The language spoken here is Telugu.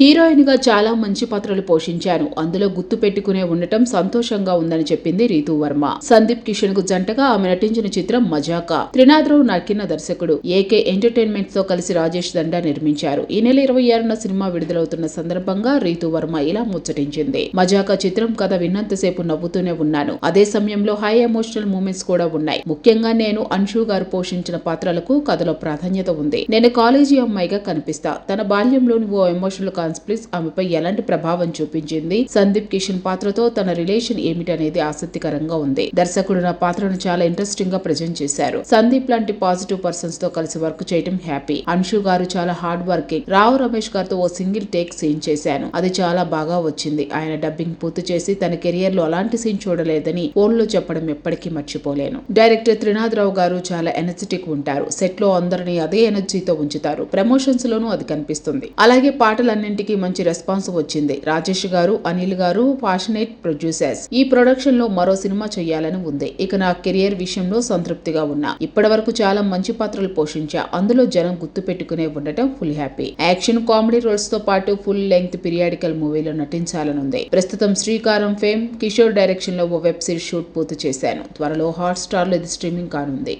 హీరోయిన్గా చాలా మంచి పాత్రలు పోషించాను అందులో గుర్తు పెట్టుకునే ఉండటం సంతోషంగా ఉందని చెప్పింది రీతు వర్మ. సందీప్ కిషన్కు జంటగా ఆమె నటించిన చిత్రం మజాకా. త్రినాథరావు నక్కిన దర్శకుడు. ఏకే ఎంటర్టైన్మెంట్తో కలిసి రాజేష్ దండా నిర్మించారు. ఈ నెల ఇరవై ఆరున సినిమా విడుదలవుతున్న సందర్భంగా రీతు వర్మ ఇలా ముచ్చటించింది. మజాకా చిత్రం కథ విన్నంతసేపు నవ్వుతూనే ఉన్నాను. అదే సమయంలో హై ఎమోషనల్ మూమెంట్స్ కూడా ఉన్నాయి. ముఖ్యంగా నేను అన్షు గారు పోషించిన పాత్రలకు కథలో ప్రాధాన్యత ఉంది. నేను కాలేజీ అమ్మాయిగా కనిపిస్తా. తన బాల్యంలోని ఓ ఎమోషనల్ కాన్ఫ్లిక్ట్స్ ఆమెపై ఎలాంటి ప్రభావం చూపించింది? సందీప్ కిషన్ పాత్రతో తన రిలేషన్ ఏమిటనేది ఆసక్తికరంగా ఉంది. దర్శకుడు నా పాత్రను చాలా ఇంట్రెస్టింగ్గా ప్రజెంట్ చేశారు. సందీప్ లాంటి పాజిటివ్ పర్సన్స్తో కలిసి వర్క్ చేయడం హ్యాపీ అన్షు గారు చాలా హార్డ్ వర్కింగ్ రావు రమేష్ గారితో ఓ సింగిల్ టేక్ సీన్ చేశాను. అది చాలా బాగా వచ్చింది. ఆయన డబ్బింగ్ పూర్తి చేసి తన కెరియర్లో అలాంటి సీన్ చూడలేదని ఫోన్లో చెప్పడం ఎప్పటికీ మర్చిపోలేను. డైరెక్టర్ త్రినాథరావు గారు చాలా ఎనర్జెటిక్ ఉంటారు. సెట్లో అందరినీ అదే ఎనర్జీతో ఉంచుతారు. ప్రమోషన్స్ లోనూ అది కనిపిస్తుంది. అలాగే రెండింటికి మంచి రెస్పాన్స్ వచ్చింది. రాజేష్ గారు అనిల్ గారు పాషనేట్ ప్రొడ్యూసర్స్ ఈ ప్రొడక్షన్లో మరో సినిమా చేయాలని ఉంది. ఇక నా కెరియర్ విషయంలో సంతృప్తిగా ఉన్నా. ఇప్పటి వరకు చాలా మంచి పాత్రలు పోషించా. అందులో జనం గుర్తు పెట్టుకునే ఉండటం ఫుల్ హ్యాపీ యాక్షన్ కామెడీ రోల్స్తో పాటు ఫుల్ లెంగ్త్ పీరియాడికల్ మూవీలో నటించాలనుంది. ప్రస్తుతం శ్రీకారం ఫేమ్ కిషోర్ డైరెక్షన్లో ఓ వెబ్ సిరీస్ షూట్ పూర్తి చేశాను. త్వరలో హాట్ స్టార్లో ఇది స్ట్రీమింగ్ కానుంది.